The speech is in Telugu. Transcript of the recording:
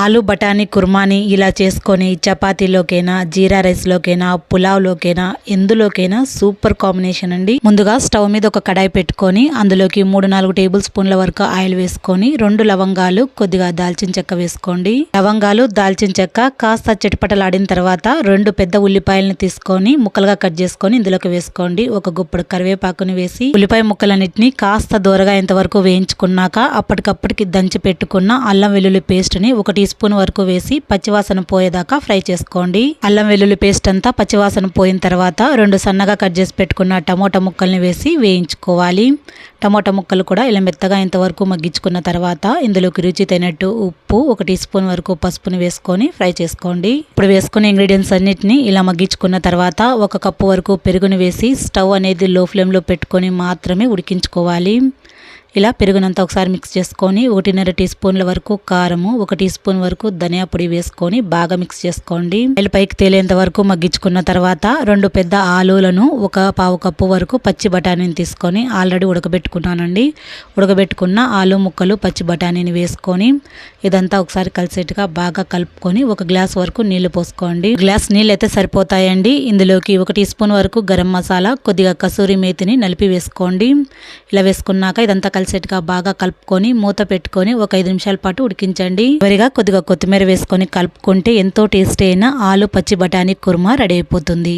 ఆలు బఠానీ కుర్మాని ఇలా చేసుకొని చపాతీలోకైనా జీరా రైస్లోకైనా పులావ్లోకైనా ఎందులోకైనా సూపర్ కాంబినేషన్ అండి. ముందుగా స్టవ్ మీద ఒక కడాయి పెట్టుకొని అందులోకి మూడు నాలుగు టేబుల్ స్పూన్ల వరకు ఆయిల్ వేసుకొని రెండు లవంగాలు కొద్దిగా దాల్చిన చెక్క వేసుకోండి. లవంగాలు దాల్చిన చెక్క కాస్త చిటపటలాడిన తర్వాత రెండు పెద్ద ఉల్లిపాయలను తీసుకొని ముక్కలుగా కట్ చేసుకొని ఇందులోకి వేసుకోండి. ఒక గుప్పడు కరివేపాకుని వేసి ఉల్లిపాయ ముక్కలన్నిటిని కాస్త దూరగా ఇంతవరకు వేయించుకున్నాక అప్పటికప్పటికి దంచి పెట్టుకున్న అల్లం వెల్లుల్లి పేస్ట్ని స్పూన్ వరకు వేసి పచ్చివాసన పోయేదాకా ఫ్రై చేసుకోండి. అల్లం వెల్లుల్లి పేస్ట్ అంతా పచ్చివాసన పోయిన తర్వాత రెండు సన్నగా కట్ చేసి పెట్టుకున్న టమోటా ముక్కల్ని వేసి వేయించుకోవాలి. టమోటా ముక్కలు కూడా ఇలా మెత్తగా ఇంతవరకు మగ్గించుకున్న తర్వాత ఇందులోకి రుచి తినట్టు ఉప్పు ఒక టీ స్పూన్ వరకు పసుపుని వేసుకొని ఫ్రై చేసుకోండి. ఇప్పుడు వేసుకున్న ఇంగ్రీడియంట్స్ అన్నిటిని ఇలా మగ్గించుకున్న తర్వాత ఒక కప్పు వరకు పెరుగుని వేసి స్టవ్ అనేది లో ఫ్లేమ్లో పెట్టుకొని మాత్రమే ఉడికించుకోవాలి. ఇలా పెరుగునంతా ఒకసారి మిక్స్ చేసుకొని ఒకటిన్నర టీ స్పూన్ల వరకు కారము ఒక టీ స్పూన్ వరకు ధనియా పొడి వేసుకొని బాగా మిక్స్ చేసుకోండి. ఆయిల్ పైకి తేలేంత వరకు మగ్గించుకున్న తర్వాత రెండు పెద్ద ఆలూలను ఒక పావు కప్పు వరకు పచ్చి బఠానీని తీసుకొని ఆల్రెడీ ఉడకబెట్టుకున్నానండి. ఉడకబెట్టుకున్న ఆలు ముక్కలు పచ్చి బఠానీని వేసుకొని ఇదంతా ఒకసారి కలిసేట్టుగా బాగా కలుపుకొని ఒక గ్లాస్ వరకు నీళ్ళు పోసుకోండి. గ్లాస్ నీళ్ళు అయితే సరిపోతాయండి. ఇందులోకి ఒక టీ స్పూన్ వరకు గరం మసాలా కొద్దిగా కసూరి మేతిని నలిపి వేసుకోండి. ఇలా వేసుకున్నాక ఇదంతా కలిసేట్టుగా బాగా కలుపుకొని మూత పెట్టుకొని ఒక ఐదు నిమిషాల పాటు ఉడికించండి. చివరిగా కొద్దిగా కొత్తిమీర వేసుకొని కలుపుకుంటే ఎంతో టేస్టీ అయిన ఆలు పచ్చి బఠానీ కుర్మా రెడీ అయిపోతుంది.